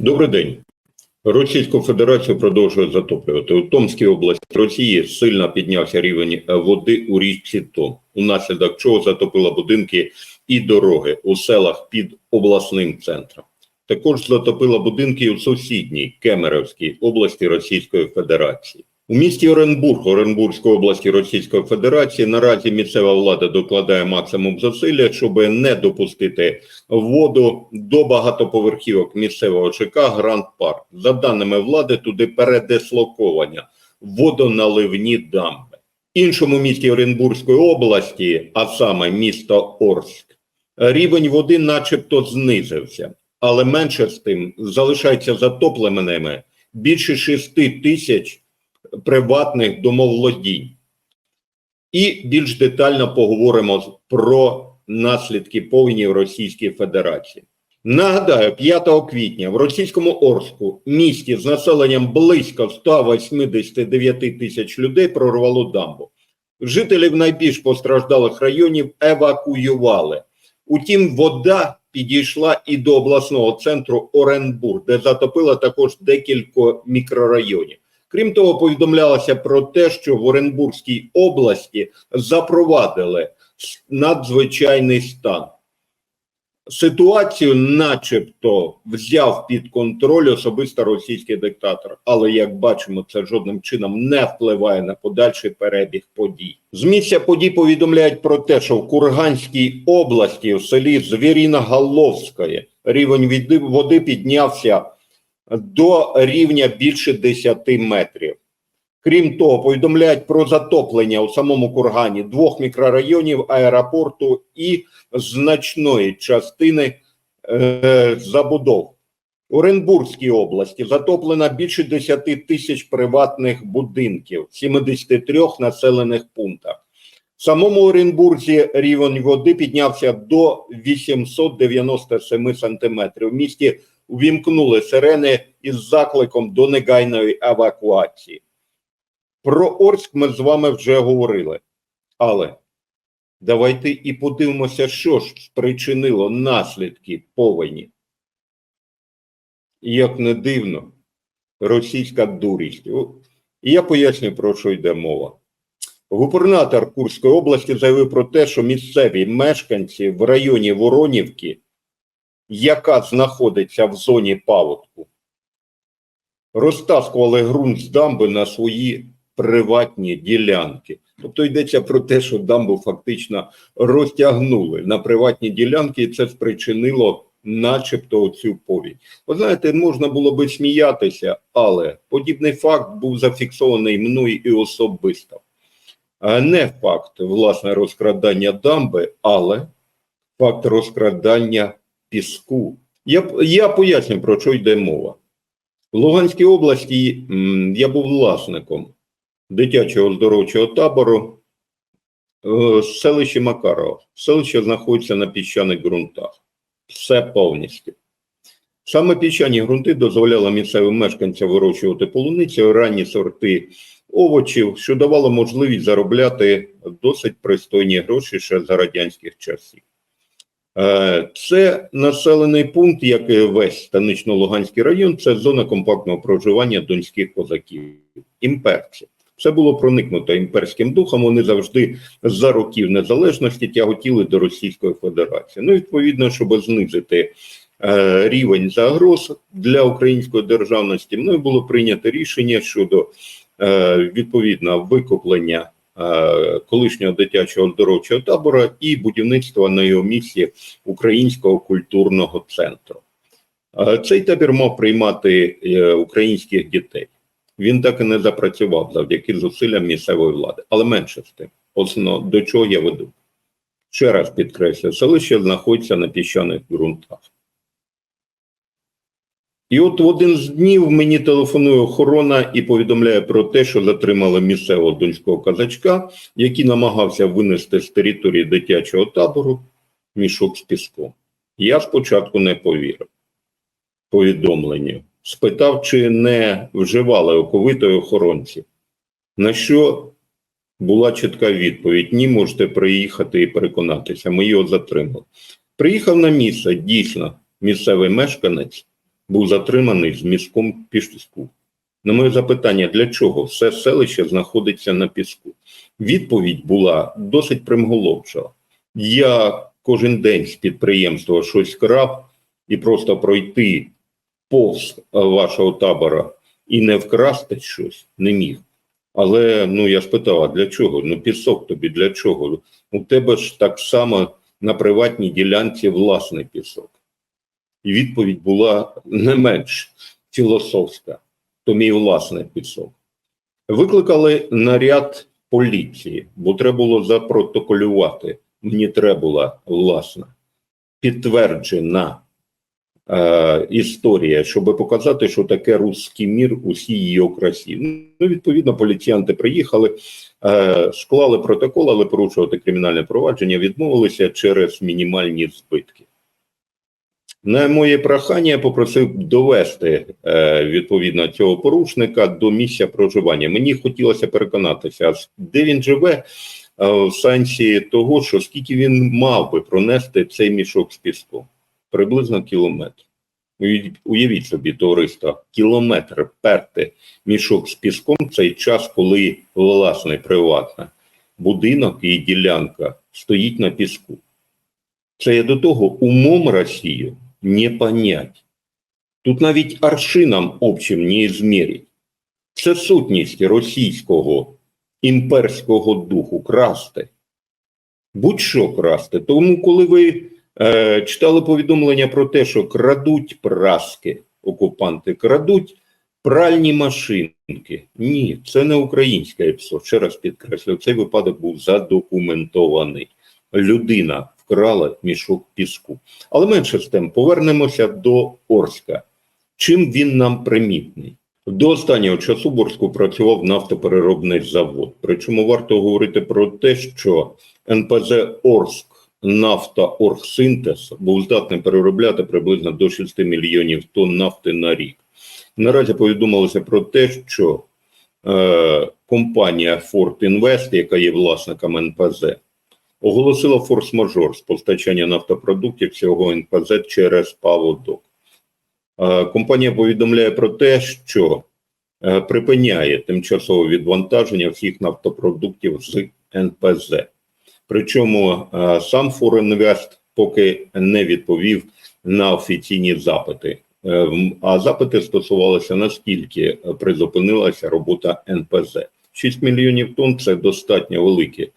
Добрий день. Російську Федерацію продовжує затоплювати. У Томській області Росії сильно піднявся рівень води у річці Том, унаслідок чого затопило будинки і дороги у селах під обласним центром. Також затопило будинки у сусідній Кемеровській області Російської Федерації. У місті Оренбург Оренбургської області Російської Федерації наразі місцева влада докладає максимум зусилля, щоб не допустити воду до багатоповерхівок місцевого ЧК Гранд Парк. За даними влади, туди передислоковання водоналивні дамби. Іншому місті Оренбурзької області, а саме місто Орск, рівень води, начебто, знизився, але менше з тим залишається затопленими більше 6 тисяч приватних домоволодінь. І більш детально поговоримо про наслідки повені в Російській Федерації. Нагадаю, 5 квітня в російському Орску, місті з населенням близько 189 тисяч людей, прорвало дамбу. Жителів найбільш постраждалих районів евакуювали. Утім, вода підійшла і до обласного центру Оренбург, де затопила також декілька мікрорайонів. Крім того, повідомлялося про те, що в Оренбурзькій області запровадили надзвичайний стан. Ситуацію, начебто, взяв під контроль особисто російський диктатор, але як бачимо, це жодним чином не впливає на подальший перебіг подій. З місця подій повідомляють про те, що в Курганській області, в селі Звіріна-Галовське, рівень води піднявся до рівня більше 10 метрів. Крім того, повідомляють про затоплення у самому кургані двох мікрорайонів аеропорту і значної частини е, забудов. У Оренбурзькій області затоплено більше 10 тисяч приватних будинків в 73 населених пунктах. В самому Оренбурзі рівень води піднявся до 897 сантиметрів. В місті увімкнули сирени із закликом до негайної евакуації. Про Орськ ми з вами вже говорили. Але давайте і подивимося, що ж спричинило наслідки повені. Як не дивно, російська дурість. І я поясню, про що йде мова. Губернатор Курської області заявив про те, що місцеві мешканці в районі Воронівки, яка знаходиться в зоні паводку, розтаскували ґрунт з дамби на свої приватні ділянки. Тобто йдеться про те, що дамбу фактично розтягнули на приватні ділянки, і це спричинило начебто цю повінь. Ви знаєте, можна було би сміятися, але подібний факт був зафіксований мною і особисто. А Не факт власне розкрадання дамби, але факт розкрадання піску. Я, я поясню, про що йде мова. В Луганській області я був власником дитячого оздоровчого табору е, селище Макарова. Селище знаходиться на піщаних ґрунтах. Все повністю. Саме піщані ґрунти дозволяли місцевим мешканцям вирощувати полуницю, ранні сорти овочів, що давало можливість заробляти досить пристойні гроші ще за радянських часів. Е, Це населений пункт, як і весь Станично-Луганський район, це зона компактного проживання донських козаків, імперців. Це було проникнуто імперським духом. Вони завжди за років незалежності тяготіли до Російської Федерації. Ну, відповідно, щоб знизити е, рівень загроз для української державності, мною було прийнято рішення щодо е, відповідно викуплення колишнього дитячого оздоровчого табора і будівництва на його місці Українського культурного центру. Е, Цей табір мав приймати е, українських дітей. Він так і не запрацював завдяки зусиллям місцевої влади. Але менше з тим, основно до чого я веду. Ще раз підкреслю, селище знаходиться на піщаних ґрунтах. І от в один з днів мені телефонує охорона і повідомляє про те, що затримали місцевого донського казачка, який намагався винести з території дитячого табору мішок з піском. Я спочатку не повірив повідомленню. Спитав, чи не вживали оковитої охоронці. На що була чітка відповідь: ні, можете приїхати і переконатися. Ми його затримали. Приїхав на місце, дійсно, місцевий мешканець був затриманий з мішком піску. На моє запитання, для чого все селище знаходиться на піску? Відповідь була досить примголовча. Я кожен день з підприємства щось крав і просто пройти повз вашого табора і не вкрасти щось не міг. Але ну я спитав, а для чого? Ну, пісок тобі для чого? У тебе ж так само на приватній ділянці власний пісок. І відповідь була не менш філософська, то мій власний пісок. Викликали наряд поліції, бо треба було запротоколювати. Мені треба була власна підтверджена е, історія, щоб показати, що таке русський мір у всій її окрасі. Ну, відповідно, поліціянти приїхали, е, склали протокол, але порушувати кримінальне провадження відмовилися через мінімальні збитки. На моє прохання я попросив довести е, відповідно цього порушника до місця проживання. Мені хотілося переконатися, де він живе е, в сенсі того, що скільки він мав би пронести цей мішок з піском. Приблизно кілометр. Уявіть- собі, товариство, кілометр перти мішок з піском цей час, коли власне приватне будинок і ділянка стоїть на піску. Це я до того умом Росію не понять. Тут навіть аршином общим не змірять. Це сутність російського імперського духу красти. Будь-що красти. Тому, коли ви е, читали повідомлення про те, що крадуть праски, окупанти крадуть пральні машинки. Ні, це не українське ЕПСО. Ще раз підкреслю, цей випадок був задокументований. Людина вкрала мішок піску. Але менше з тим, повернемося до Орська. Чим він нам примітний? До останнього часу в Орську працював нафтопереробний завод. Причому варто говорити про те, що НПЗ Орськ «Нафтооргсинтез» був здатний переробляти приблизно до 6 мільйонів тонн нафти на рік. Наразі повідомилося про те, що е, компанія Ford Invest, яка є власником НПЗ, оголосила форс-мажор з постачання нафтопродуктів цього НПЗ через паводок. Е, Компанія повідомляє про те, що е, припиняє тимчасове відвантаження всіх нафтопродуктів з НПЗ. Причому е, сам Форінвест поки не відповів на офіційні запити. А запити стосувалися наскільки призупинилася робота НПЗ. 6 мільйонів тонн це достатньо велике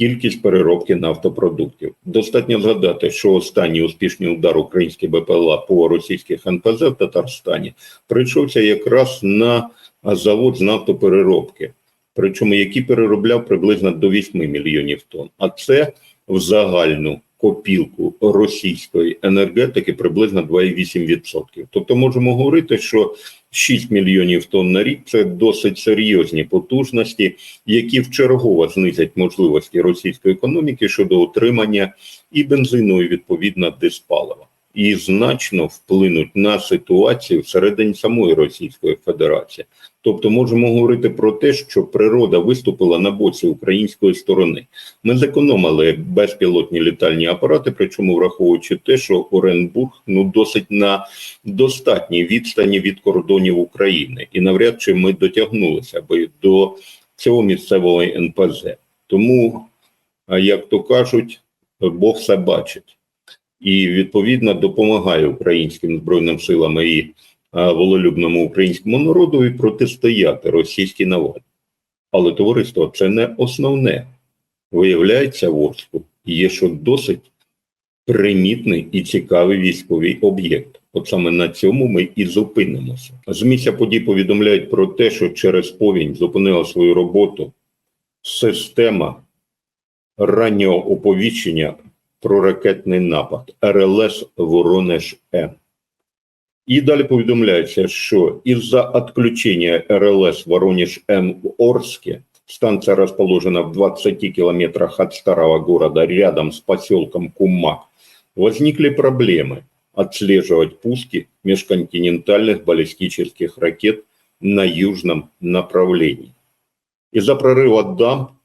кількість переробки нафтопродуктів. Достатньо згадати, що останній успішний удар українських БПЛА по російських НПЗ в Татарстані прийшовся якраз на завод з нафтопереробки, причому який переробляв приблизно до 8 мільйонів тонн. А це в загальну копілку російської енергетики приблизно 2,8%. Тобто можемо говорити, що 6 мільйонів тонн на рік це досить серйозні потужності, які вчергово знизять можливості російської економіки щодо отримання і бензину, і відповідно диспалива, і значно вплинуть на ситуацію всередині самої Російської Федерації. Тобто, можемо говорити про те, що природа виступила на боці української сторони. Ми зекономили безпілотні літальні апарати, причому враховуючи те, що Оренбург ну досить на достатній відстані від кордонів України, і навряд чи ми дотягнулися би до цього місцевого НПЗ. Тому, як то кажуть, Бог все бачить і відповідно допомагає українським збройним силам і волелюбному українському народу і протистояти російській наваді. Але товариство це не основне. Виявляється, в Орску є що досить примітний і цікавий військовий об'єкт. От саме на цьому ми і зупинимося. З місця подій повідомляють про те, що через повінь зупинила свою роботу система раннього оповіщення про ракетний напад РЛС Воронеж М. І далі повідомляється, що из-за отключения РЛС Воронеж-М в Орске, станция расположена в 20 километрах от старого города рядом с поселком Кумак, возникли проблемы отслеживать пуски межконтинентальных баллистических ракет на южном направлении. Из-за прорыва дам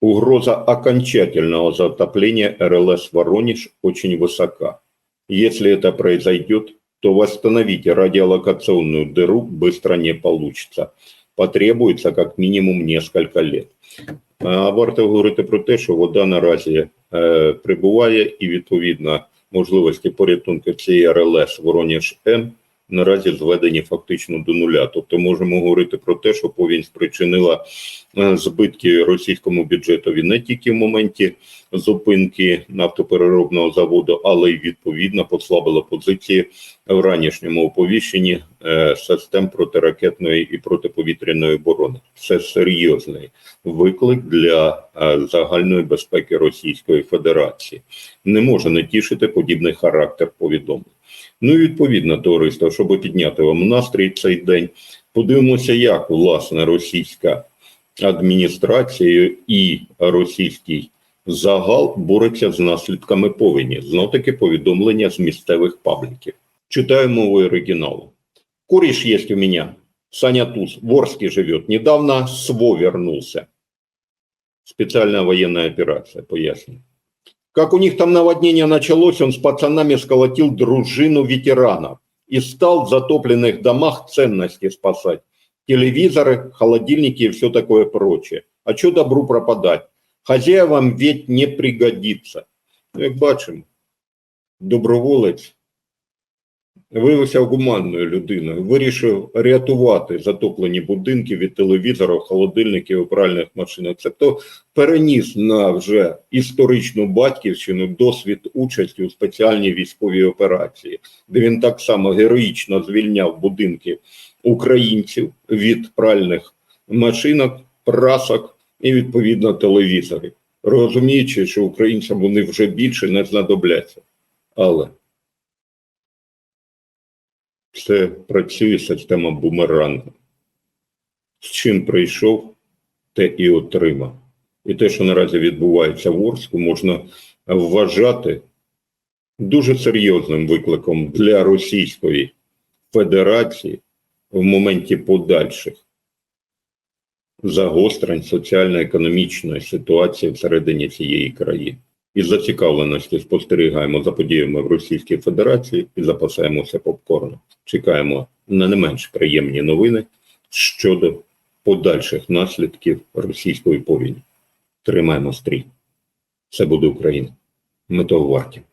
угроза окончательного затопления РЛС Воронеж очень высока. Если это произойдет, то восстановить радиолокационную дыру быстро не получится. Потребуется как минимум несколько лет. А варто говорити про те, що вода наразі е, прибуває і відповідно можливості порятунку цієї РЛС Вороніж М наразі зведені фактично до нуля. Тобто можемо говорити про те, що повінь спричинила е, збитки російському бюджетові не тільки в моменті зупинки нафтопереробного заводу, але й відповідно послабила позиції в ранішньому оповіщенні е, систем протиракетної і протиповітряної оборони. Це серйозний виклик для е, загальної безпеки Російської Федерації. Не може не тішити подібний характер повідомлень. Ну і відповідно, товариство, щоб підняти вам настрій цей день, подивимося, як власне російська адміністрація і російський загал бореться з наслідками повені. Знов таки повідомлення з місцевих пабліків. Читаю мовою оригіналу. Куриш есть у меня. Саня Туз, в живет. Недавно СВО вернулся. Специальная военная операция, поясню. Как у них там наводнение началось, он с пацанами сколотил дружину ветеранов и стал в затопленных домах ценности спасать. Телевизоры, холодильники и все такое прочее. А что добру пропадать? Хозяевам ведь не пригодится. Ну, Як бачимо, доброволець виявився гуманною людиною, вирішив рятувати затоплені будинки від телевізорів, холодильників і пральних машинок. Тобто переніс на вже історичну батьківщину досвід участі у спеціальній військовій операції, де він так само героїчно звільняв будинки українців від пральних машинок, прасок і відповідно телевізорів, розуміючи, що українцям вони вже більше не знадобляться. Але це працює система бумерангу. З чим прийшов, те і отримав. І те, що наразі відбувається в Орску, можна вважати дуже серйозним викликом для Російської Федерації в моменті подальших загострень соціально-економічної ситуації всередині цієї країни. Із зацікавленості спостерігаємо за подіями в Російській Федерації і запасаємося попкорном. Чекаємо на не менш приємні новини щодо подальших наслідків російської повіні. Тримаємо стрій. Це буде Україна. Ми того варті.